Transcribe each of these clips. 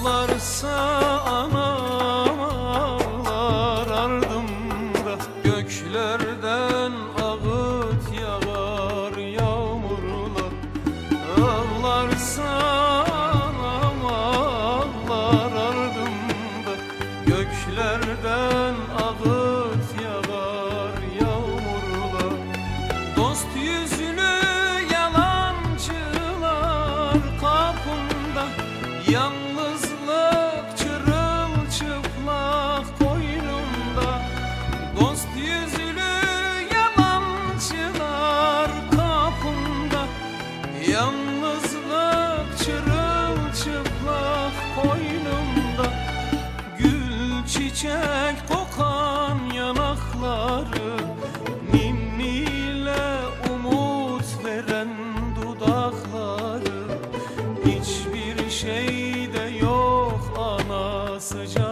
Ağlarsa anam ağlar ardımda Göklerden ağıt yağar yağmurla Ağlarsa anam ağlar ardımda Göklerden ağıt yağar yağmurla Dost yüzü çiçek kokan yanakları Ninniyle umut veren dudakları. Hiçbir şeyde yok ana sıcak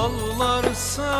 yollarsa